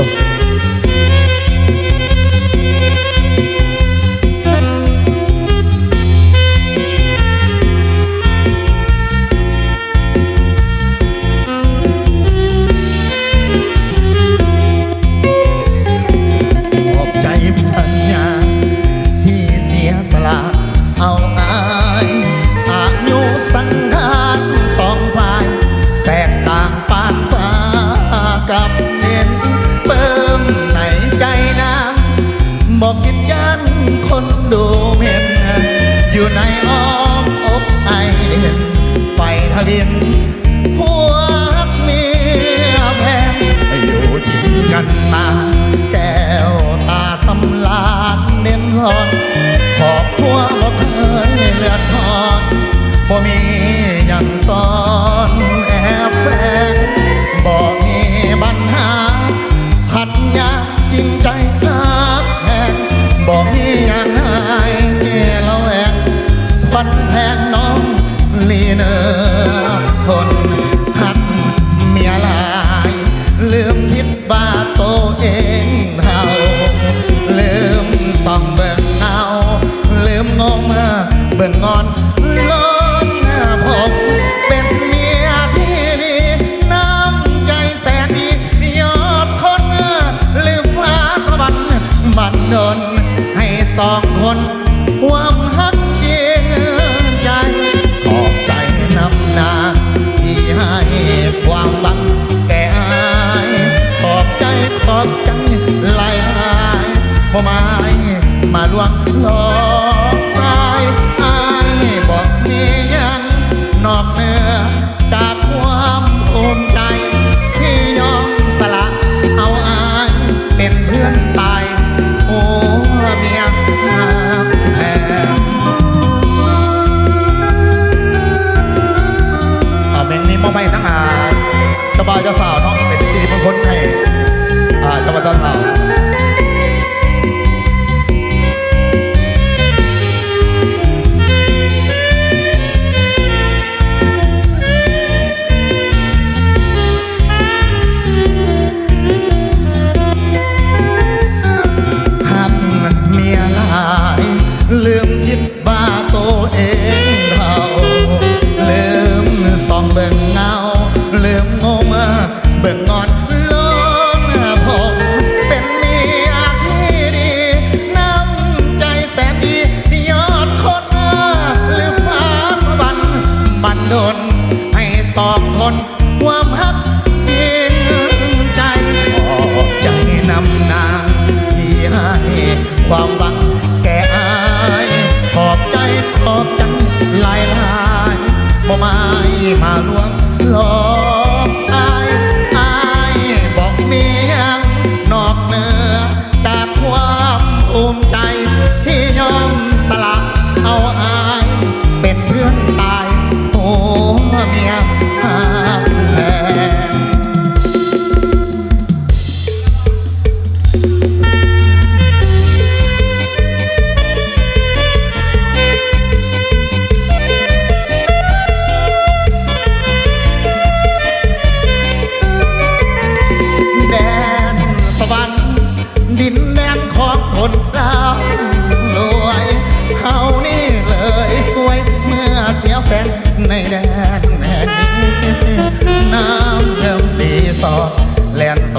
ล ทวินหัวเมียแพงอยู่ยิงกันมาแก้วตาสำลานเด่นร้อนขอบพัวบอกเคยเลือดทอนบ่มีอย่างซ้อนแอบแฝงบ่มีปัญหาพันยาจริงใจทักแพงบ่มีอย่างหายเราแอกควันแพง มงงเบิ่งงอนลงผมเป็นเมียที่ดีน้ำใจแสนดียอดคนลืมฟ้าสวรรค์บันดลให้สองคนความฮักจริงใจขอบใจนำนาที่ให้ความหวังแก่อายขอบใจขอบใจหลายหลายพอไม้มาลวงหลอก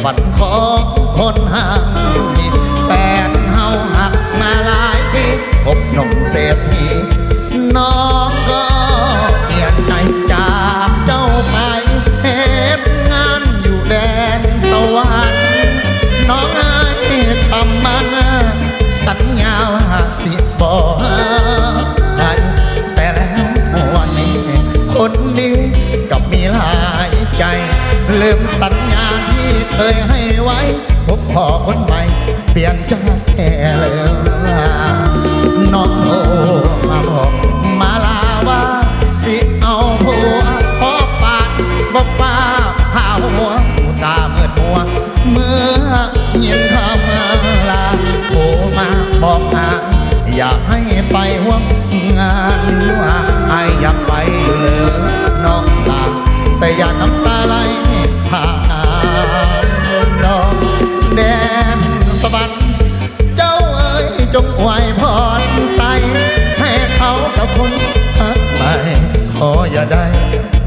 วรรค์ของคนห่างมีแฟนเฮาหักมาหลายปีพบหนุ่มเศรษฐีน้องก็เปลี่ยนใจจากเจ้าไปเหตุงานอยู่แดนสวรรค์น้องอายคำมันสัญญาว่าสิบอกได้แต่แล้ววันนี้คนดีกับมีหลายใจลืมสัญ ญ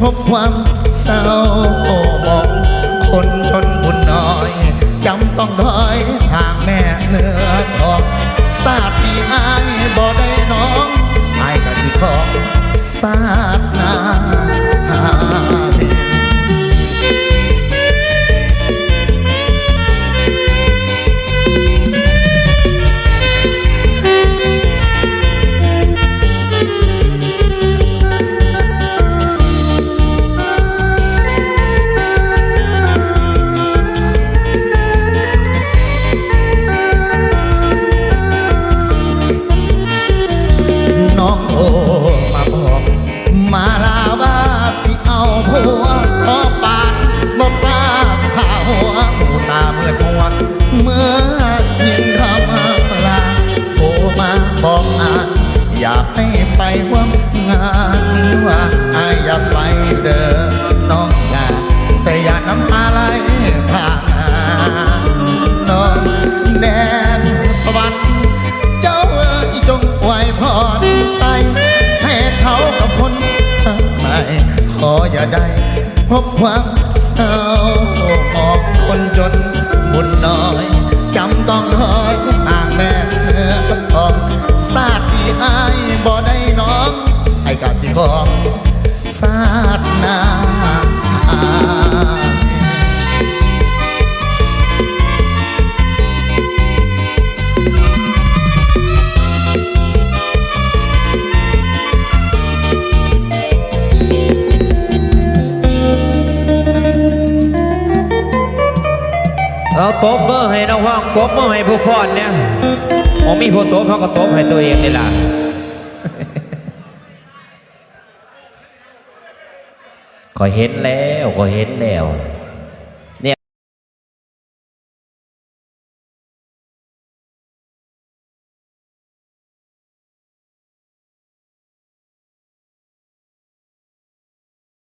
พบความเศร้าโอ้มองคนจนบุญน้อยจำต้องถอย ให้ไปร่วมงานว่าอายอยากไปเด้อน้องอยาแต่อย่านำอะไรผ่านน้อนแดนสวรรค์เจ้าเอ๋ยจงไว้พรใส่ให้เขากับคนใหม่ขออย่าได้พบความเศร้ามองคนจนบุญน้อย เอาตบมือให้น้องห้องตบมือให้ผู้ฟ้อนเนี่ยโอ้มีผู้ตบเขาก็ตบให้ตัวเองนี่ล่ะก็เห็นแล้วก็เห็นแล้ว